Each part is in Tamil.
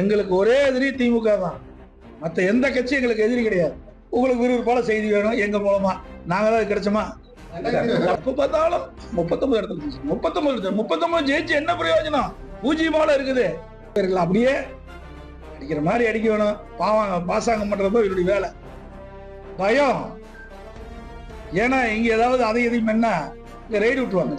எங்களுக்கு ஒரே எதிரி திமுக தான். மற்ற எந்த கட்சி எங்களுக்கு எதிரி கிடையாது. உங்களுக்கு விறுவிறுப்பால செய்தி வேணும் எங்க மூலமா? நாங்க தான் கிடைச்சோமா? எப்ப பார்த்தாலும் முப்பத்தொன்பது இடத்துல முப்பத்தொன்பது இடத்துல. முப்பத்தொன்பது ஜெயிச்சு என்ன பிரயோஜனம்? பூஜ்ஜியமால இருக்குது. இவர்கள் அப்படியே அடிக்கிற மாதிரி அடிக்க வேணும். பாவாங்க பாசாங்கம் பண்றதோ இவருடைய வேலை. பயம். ஏன்னா இங்க ஏதாவது அதை எதையும் என்ன இங்க ரைடு விட்டுருவாங்க.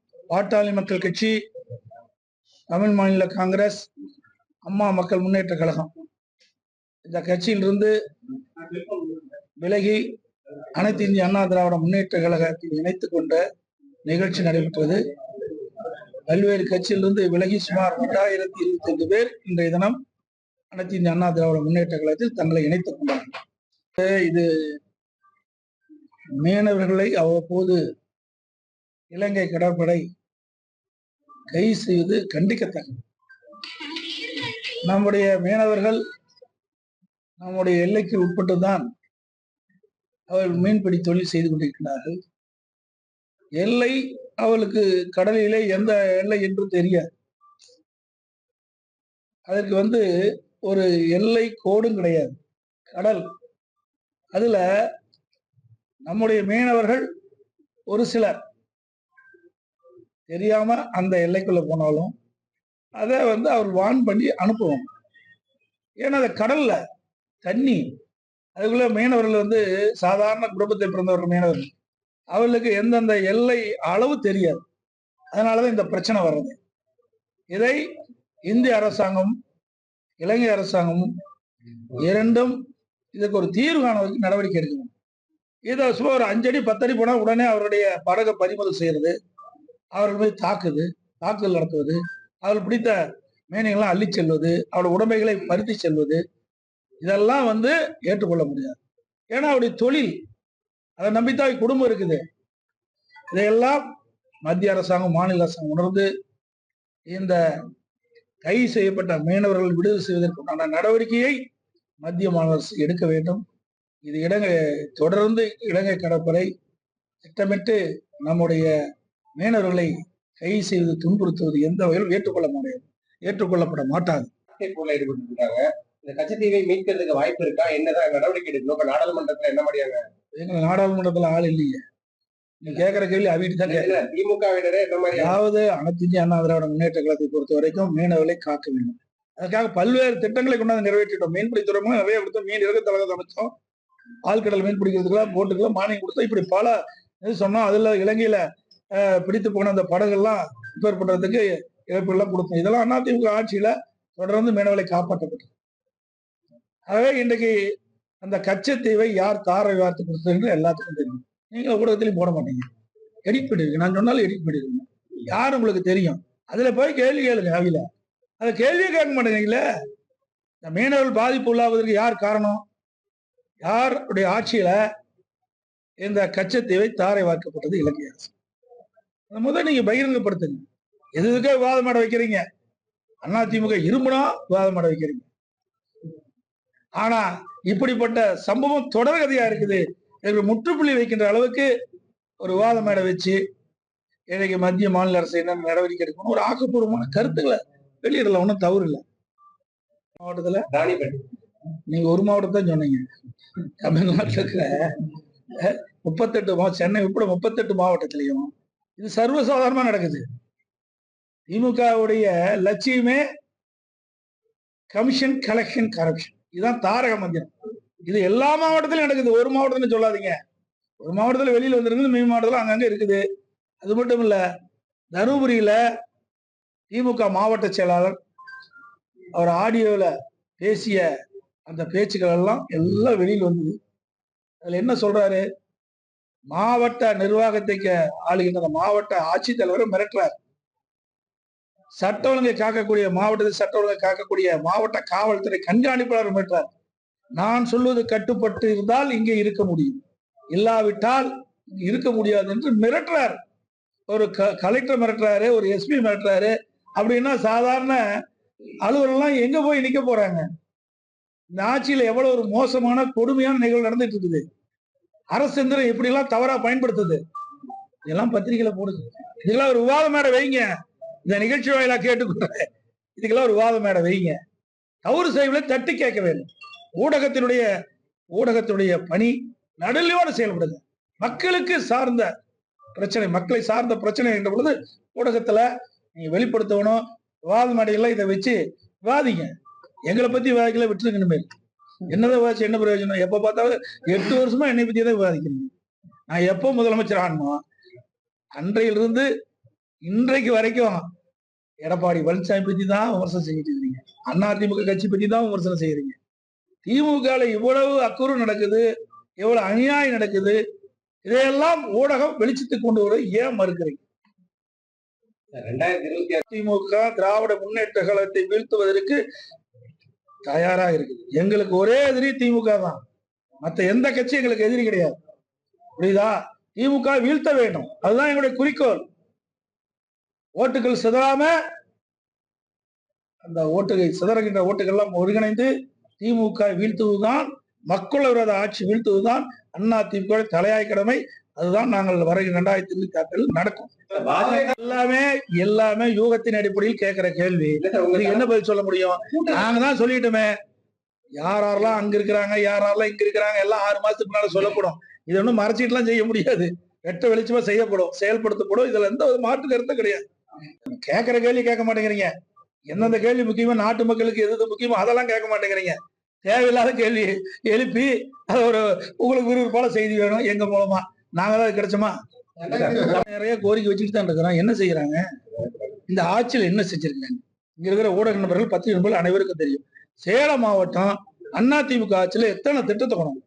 பாட்டாளி மக்கள் கட்சி தமிழ் மாநில காங்கிரஸ் அம்மா மக்கள் முன்னேற்ற கழகம். இந்த கட்சியிலிருந்து விலகி அனைத்து இந்திய அண்ணா திராவிட முன்னேற்ற கழகத்தில் இணைத்துக் கொண்ட நிகழ்ச்சி நடைபெற்றது. பல்வேறு கட்சியிலிருந்து விலகி சுமார் இரண்டாயிரத்தி இருபத்தி ஐந்து பேர் இன்றைய தினம் அனைத்து இந்திய அண்ணா திராவிட முன்னேற்ற கழகத்தில் தங்களை இணைத்துக் கொண்டார்கள். இது மீனவர்களை அவ்வப்போது இலங்கை கடற்படை கைது செய்வது கண்டிக்கத்தக்கது. நம்முடைய மீனவர்கள் நம்முடைய எல்லைக்கு உட்பட்டுதான் அவர்கள் மீன்பிடி தொழில் செய்து கொண்டிருக்கிறார்கள். எல்லை அவளுக்கு கடலிலே எந்த எல்லை என்று தெரியாது. அதற்கு வந்து ஒரு எல்லை கோடும் கிடையாது. கடல். அதுல நம்முடைய மீனவர்கள் ஒரு சிலர். தெரியாம அந்த எல்லைக்குள்ள போனாலும் அதை வந்து அவர் வான் பண்ணி அனுப்புவாங்க ஏன்னா அந்த கடல்ல தண்ணி அதுக்குள்ள மீனவர்கள் வந்து சாதாரண குடும்பத்தை பிறந்தவர்கள் மீனவர்கள். அவர்களுக்கு எந்தெந்த எல்லை அளவு தெரியாது. அதனாலதான் இந்த பிரச்சனை வர்றது. இதை இந்திய அரசாங்கம் இலங்கை அரசாங்கமும் இரண்டும் இதுக்கு ஒரு தீர்வு காணுவதற்கு நடவடிக்கை எடுக்கணும். இதை சும்மா ஒரு அஞ்சடி பத்தடி போனா உடனே அவருடைய படகை பறிமுதல் செய்யறது. அவர்கள் போய் தாக்குது தாக்குதல் நடத்துவது அவள் பிடித்த மீனைகள்லாம் அள்ளி செல்வது அவருடைய உடைமைகளை பருத்தி செல்வது இதெல்லாம் வந்து ஏற்றுக்கொள்ள முடியாது. ஏன்னா அவருடைய தொழில் அதை நம்பித்தான் குடும்பம் இருக்குது. இதையெல்லாம் மத்திய அரசாங்கம் மாநில அரசாங்கம் உணர்ந்து இந்த கைது செய்யப்பட்ட மீனவர்கள் விடுதலை செய்வதற்குண்டான நடவடிக்கையை மத்திய மாநில அரசு எடுக்க வேண்டும். இது இலங்கை தொடர்ந்து இலங்கை கடற்படை திட்டமிட்டு நம்முடைய மீனவர்களை கைது செய்வது துன்புறுத்துவது எந்த வகையிலும் ஏற்றுக்கொள்ள முடியாது ஏற்றுக்கொள்ளப்பட மாட்டாது. போல ஈடுபட்டு இந்த கச்சத்தீவை மீட்கிறதுக்கு வாய்ப்பு இருக்கா? என்னதான் நடவடிக்கை எடுக்கணும்? இப்ப நாடாளுமன்றத்துல என்ன மாதிரியான எங்க நாடாளுமன்றத்துல ஆள் இல்லையே. நீ கேட்கிற கேள்வி அவிட்டு தான் கேட்க இல்ல, திமுகவினரே என்ன மாதிரியான அதாவது அனைத்து இந்திய அண்ணா திராவிட முன்னேற்ற கழகத்தை பொறுத்த வரைக்கும் மீனவர்களை காக்க வேண்டும். அதுக்காக பல்வேறு திட்டங்களை கொண்டாந்து நிறைவேற்றிட்டோம். மீன்பிடி துறைமுகம் நிறைய கொடுத்தோம். மீன் இறக்க தலகத்தை அமைச்சோம் ஆழ்கடல் மீன் பிடிக்கிறதுக்கெல்லாம் போட்டுக்கெல்லாம் மானியம் கொடுத்தோம். இப்படி பல இது சொன்னோம். அதுல இலங்கையில பிடித்து போன அந்த படகுலாம் ரிப்பேர் பண்றதுக்கு இழப்பீடுலாம் கொடுத்தோம் இதெல்லாம் அதிமுக ஆட்சியில தொடர்ந்து மீனவர்களை காப்பாற்றப்பட்டது. ஆகவே இன்றைக்கு அந்த கச்சத்தீவை யார் தாரை வார்த்து கொடுத்தது எல்லாத்துக்கும் தெரியும். நீங்க ஊடகத்திலையும் போட மாட்டீங்க. எடிட் பண்ணிருக்கீங்க நான் சொன்னாலும் எடிட் பண்ணிருக்கீங்க யார் உங்களுக்கு தெரியும்? அதுல போய் கேள்வி கேளுங்க அவையில அதை கேள்வியே கேட்க மாட்டேங்கிறீங்களே இந்த மீனவர்கள் பாதிப்பு உள்ளாவதற்கு யார் காரணம்? யாருடைய ஆட்சியில இந்த கச்சத்தீவை தாரை வார்க்கப்பட்டது இலங்கை அரசு. முதல் நீங்க பகிரங்கப்படுத்துங்க. எது எதுக்கோ விவாதம் மாட வைக்கிறீங்க? அதிமுக இருமுனா விவாதம் மாட வைக்கிறீங்க. ஆனா இப்படிப்பட்ட சம்பவம் தொடர்கதையா இருக்குது. இதற்கு முற்றுப்புள்ளி வைக்கின்ற அளவுக்கு ஒரு விவாத மேடை வச்சு இன்னைக்கு மத்திய மாநில அரசு என்ன நடவடிக்கை எடுக்கணும் ஒரு ஆக்கப்பூர்வமான கருத்துக்களை வெளியிடல. ஒன்றும் தவறு இல்லை. மாவட்டத்துல ராணிப்பேட்டை. நீங்க ஒரு மாவட்டம் தான் சொன்னீங்க. தமிழ்நாட்டில் இருக்கிற முப்பத்தெட்டு சென்னை உட்பட முப்பத்தெட்டு மாவட்டத்திலையும் இது சர்வசாதாரணமாக நடக்குது. திமுகவுடைய லட்சியமே கமிஷன் கலெக்ஷன் கரப்ஷன் இதுதான் தாரக மந்திரம். இது எல்லா மாவட்டத்திலும் நடக்குது. ஒரு மாவட்டத்தில் சொல்லாதீங்க. ஒரு மாவட்டத்தில் வெளியில் வந்திருக்குது மீன் மாவட்டத்தில் அங்கங்கே இருக்குது. அது மட்டும் இல்லை தருமபுரியில் திமுக மாவட்ட செயலாளர் அவர் ஆடியோவில் பேசிய அந்த பேச்சுக்கள் எல்லாம் எல்லாம் வெளியில் வந்தது. அதில் என்ன சொல்கிறாரு மாவட்ட நிர்வாகத்தை ஆளுகின்ற மாவட்ட ஆட்சித்தலைவரை மிரட்டுறார். சட்ட ஒழுங்கை காக்கக்கூடிய மாவட்டத்தில் சட்ட ஒழுங்கை காக்கக்கூடிய மாவட்ட காவல்துறை கண்காணிப்பாளர் மிரட்டுறார். நான் சொல்வது கட்டுப்பட்டு இருந்தால் இங்கே இருக்க முடியும். இல்லாவிட்டால் இருக்க முடியாது என்று மிரட்டுறார். ஒரு க- கலெக்டர் மிரட்டுறாரு ஒரு எஸ்பி மிரட்டுறாரு. அப்படின்னா சாதாரண அலுவலர்லாம் எங்க போய் நிக்க போறாங்க? இந்த ஆட்சியில எவ்வளவு ஒரு மோசமான கொடுமையான நிகழ்வு நடந்துட்டு இருக்குது. அரசு எந்திரம் எப்படி எல்லாம் தவறா பயன்படுத்துது? இதெல்லாம் பத்திரிகையில போடுது. இதெல்லாம் ஒரு விவாத மேடை வைங்க. இந்த நிகழ்ச்சி வாயிலா கேட்டுக்கொண்டேன் இதுக்கெல்லாம் ஒரு விவாத மேடை வைங்க. தவறு செய்வதை தட்டி கேட்க வேண்டும். ஊடகத்தினுடைய ஊடகத்தினுடைய பணி நடுநிலையோடு செயல்படுது. மக்களுக்கு சார்ந்த பிரச்சனை மக்களை சார்ந்த பிரச்சனை என்ற பொழுது ஊடகத்துல நீங்க வெளிப்படுத்தணும் விவாத மேடையெல்லாம் இதை வச்சு விவாதிங்க. எங்களை பத்தி விவாதிக்கல விட்டுருங்க என்னதான் விவாதிச்சு என்ன பிரயோஜனம்? எப்ப பார்த்தாலும் எட்டு வருஷமா என்னை பத்தி தான் விவாதிக்கிறீங்க. நான் எப்போ முதலமைச்சர் ஆனோ அன்றையிலிருந்து இன்றைக்கு வரைக்கும் எடப்பாடி பழனிசாமி பத்தி தான் விமர்சனம் செஞ்சுட்டு இருக்கீங்க அண்ணா திமுக கட்சி பத்தி தான் விமர்சனம் செய்யறீங்க. திமுகல இவ்வளவு அக்குறு நடக்குது எவ்வளவு அநியாயம் நடக்குது இதையெல்லாம் ஊடகம் வெளிச்சத்துக்கு கொண்டு வர ஏன் மறுக்கிறீங்க? ரெண்டாயிரத்தி இருபத்தி ஆறு திமுக திராவிட முன்னேற்ற கழகத்தை வீழ்த்துவதற்கு தயாரா இருக்குது. எங்களுக்கு ஒரே எதிரி திமுக தான். மற்ற எந்த கட்சி எங்களுக்கு எதிரி கிடையாது. புரியுதா? திமுக வீழ்த்த வேண்டும். அதுதான் எங்களுடைய குறிக்கோள். ஓட்டுகள் சிதறாம அந்த ஓட்டுகள் சிதறுகின்ற ஓட்டுகள் எல்லாம் ஒருங்கிணைந்து திமுக வீழ்த்துவதுதான் மக்கள் விரோத ஆட்சி வீழ்த்துவதுதான் அண்ணா திமுக தலையாய் கடமை. அதுதான் நாங்கள் வருகிற இரண்டாயிரத்தி இருபத்தி நடக்கும். எல்லாமே எல்லாமே யூகத்தின் அடிப்படையில் கேட்கிற கேள்வி. இல்ல சார் உங்க இதுக்கு என்ன பதில் சொல்ல முடியும்? நாங்க தான் சொல்லிட்டோமே. யார் யாரெல்லாம் அங்க இருக்கிறாங்க யார் யாரெல்லாம் இங்க இருக்கிறாங்க எல்லாம் ஆறு மாசத்துக்கு முன்னால சொல்லப்படும். இது ஒண்ணும் மறைச்சிட்டுலாம் செய்ய முடியாது. வெட்ட வெளிச்சமா செய்யப்படும் செயல்படுத்தப்படும். இதுல எந்த ஒரு மாற்று கருத்தும் கிடையாது. கேட்கிற கேள்வி கேட்க மாட்டேங்கிறீங்க. எந்தெந்த கேள்வி முக்கியமோ நாட்டு மக்களுக்கு எது எது முக்கியமோ அதெல்லாம் கேட்க மாட்டேங்கிறீங்க. தேவையில்லாத கேள்வி எழுப்பி அது ஒரு உங்களுக்கு விறுவிறுப்பான செய்தி வேணும் எங்க மூலமா. நாங்க தான் கிடைச்சோமா? நிறைய கோரிக்கை வச்சுட்டு தான் இருக்கிறோம். என்ன செய்யறாங்க? இந்த ஆட்சியில் என்ன செஞ்சிருக்காங்க? இங்க இருக்கிற ஊடக நண்பர்கள் பத்து நண்பர்கள் அனைவருக்கும் தெரியும். சேலம் மாவட்டம் அண்ணா திமுக ஆட்சியில எத்தனை திட்டத்தை கொண்டு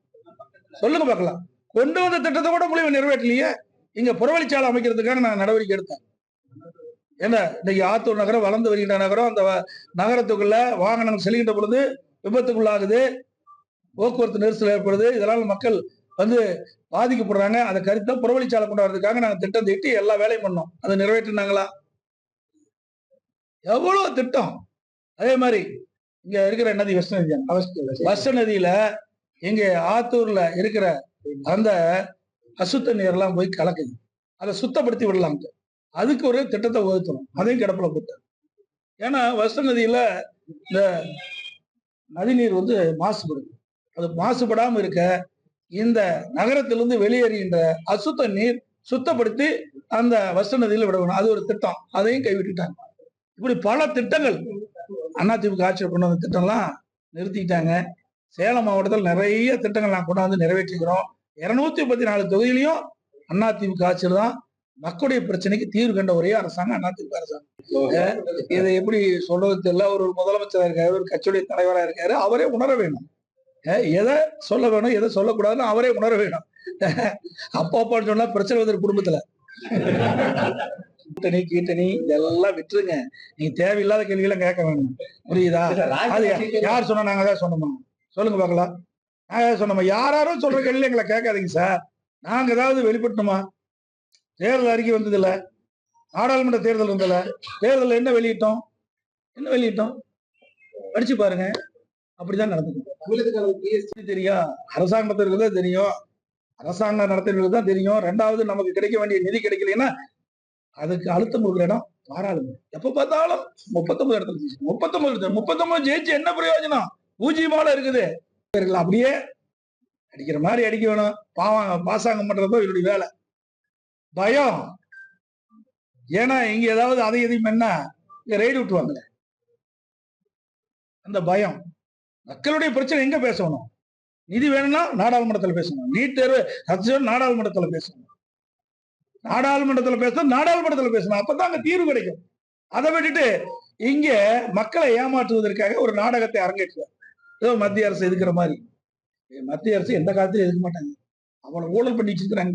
சொல்லுங்க பார்க்கலாம். கொண்டு வந்த திட்டத்தை கூட முடிவு நிறைவேற்றலையே. இங்க புறவழிச்சாலை அமைக்கிறதுக்காக நான் நடவடிக்கை எடுத்தேன். ஏன்னா இன்னைக்கு ஆத்தூர் நகரம் வளர்ந்து வருகின்ற நகரம் அந்த வ- நகரத்துக்குள்ள வாகனங்கள் செல்கின்ற பொழுது விபத்துக்குள்ளாகுது. போக்குவரத்து நெரிசல் ஏற்படுது. இதனால் மக்கள் வந்து பாதிக்கப்படுறாங்க. அந்த கருத்தை புறவழிச்சாலை கொண்டு வரதுக்காக திட்டம் தீட்டி எல்லா வேலையும் பண்ணோம். அதை நிறைவேற்றினாங்களா? எவ்வளவு திட்டம்? அதே மாதிரி இங்க இருக்கிற நதி வெஸ்ட் நதி வெஸ்ட் நதியில எங்க ஆத்தூர்ல இருக்கிற அந்த அசுத்த நீர்லாம் போய் கலக்குது. அதை சுத்தப்படுத்தி விடலாம். அதுக்கு ஒரு திட்டத்தை வகுத்தணும் அதையும் கிடப்பில் போட்டார் ஏன்னா வெஸ்ட் நதியில இந்த நதிநீர் வந்து மாசுபடுது. அது மாசுபடாமல் இருக்க இந்த நகரத்திலிருந்து வெளியேறுகின்ற அசுத்த நீர் சுத்தப்படுத்தி அந்த வெஸ்ட் நதியில விடணும். அது ஒரு திட்டம். அதையும் கைவிட்டுட்டாங்க. இப்படி பல திட்டங்கள் அதிமுக ஆட்சியில் கொண்டு வந்த திட்டம்லாம் நிறுத்திட்டாங்க சேலம் மாவட்டத்தில் நிறைய திட்டங்கள் நான் கொண்டாந்து நிறைவேற்றிக்கிறோம் இருநூத்தி முப்பத்தி நாலு தொகுதியிலையும் அதிமுக ஆட்சியில் தான் மக்களுடைய பிரச்சனைக்கு தீர்வு கண்ட ஒரே அரசாங்கம் அதிமுக அரசாங்கம். இதை எப்படி சொல்றது தெரியல. அவர் ஒரு முதலமைச்சரா இருக்காரு ஒரு கட்சியுடைய தலைவரா இருக்காரு. அவரே உணர வேணும் எதை சொல்ல வேணும் எதை சொல்லக்கூடாதுன்னு அவரே உணர வேணும். அப்பா அப்பான்னு சொன்னா பிரச்சனை வந்து குடும்பத்துல. கூட்டணி கீட்டணி இதெல்லாம் விட்டுருங்க. நீங்க தேவையில்லாத கேள்விகளை கேட்க வேணும். புரியுதா? அது யார் சொன்னா நாங்க தான் சொன்னோமா? சொல்லுங்க பார்க்கலாம். நாங்க தான் சொன்னோமா? யாராரும் சொல்ற கேள்வி எங்களை கேட்காதீங்க சார். நாங்க ஏதாவது வெளிப்பட்டோமா? தேர்தல் அறிக்கை வந்தது இல்ல நாடாளுமன்ற தேர்தல் இருந்தல தேர்தல் என்ன வெளியிட்டோம்? என்ன வெளியிட்டோம்? படிச்சு பாருங்க. அப்படிதான் நடந்தது தமிழகத்துக்கான தெரியும். அரசாங்கத்திற்கு தான் தெரியும். அரசாங்கம் நடத்தினர்களுக்கு தான் தெரியும். ரெண்டாவது நமக்கு கிடைக்க வேண்டிய நிதி கிடைக்கலன்னா அதுக்கு அழுத்தம் கொடுக்குற இடம் பாராளுமன்றம் எப்ப பார்த்தாலும் முப்பத்தொன்பது இடத்துல ஜெயிச்சு முப்பத்தொன்பது இடத்துல முப்பத்தொன்பது ஜெயிச்சு என்ன பிரயோஜனம்? பூஜ்ஜியமால இருக்குது. அப்படியே அடிக்கிற மாதிரி அடிக்க வேணும். பாவாங்க பாசாங்கம் பண்றதோ இவருடைய வேலை. பயம். ஏன்னா இங்க ஏதாவது அதை எதையும் என்ன? இங்க ரைடு விட்டுவாங்களே அந்த பயம். மக்களுடைய பிரச்சனை எங்க பேசணும்? நிதி வேணும்னா நாடாளுமன்றத்துல பேசணும். நீட் தேர்வு ரத்து நாடாளுமன்றத்துல பேசணும். நாடாளுமன்றத்துல பேசணும் நாடாளுமன்றத்துல பேசணும். அப்பதான் அங்க தீர்வு கிடைக்கும். அதை விட்டுட்டு இங்க மக்களை ஏமாற்றுவதற்காக ஒரு நாடகத்தை அரங்கேற்றுவார். ஏதோ மத்திய அரசு எதுக்குற மாதிரி. மத்திய அரசு எந்த காலத்திலும் எதுக்க மாட்டாங்க. அவ்வளவு ஊழல் பண்ணிட்டு இருக்கிறாங்க.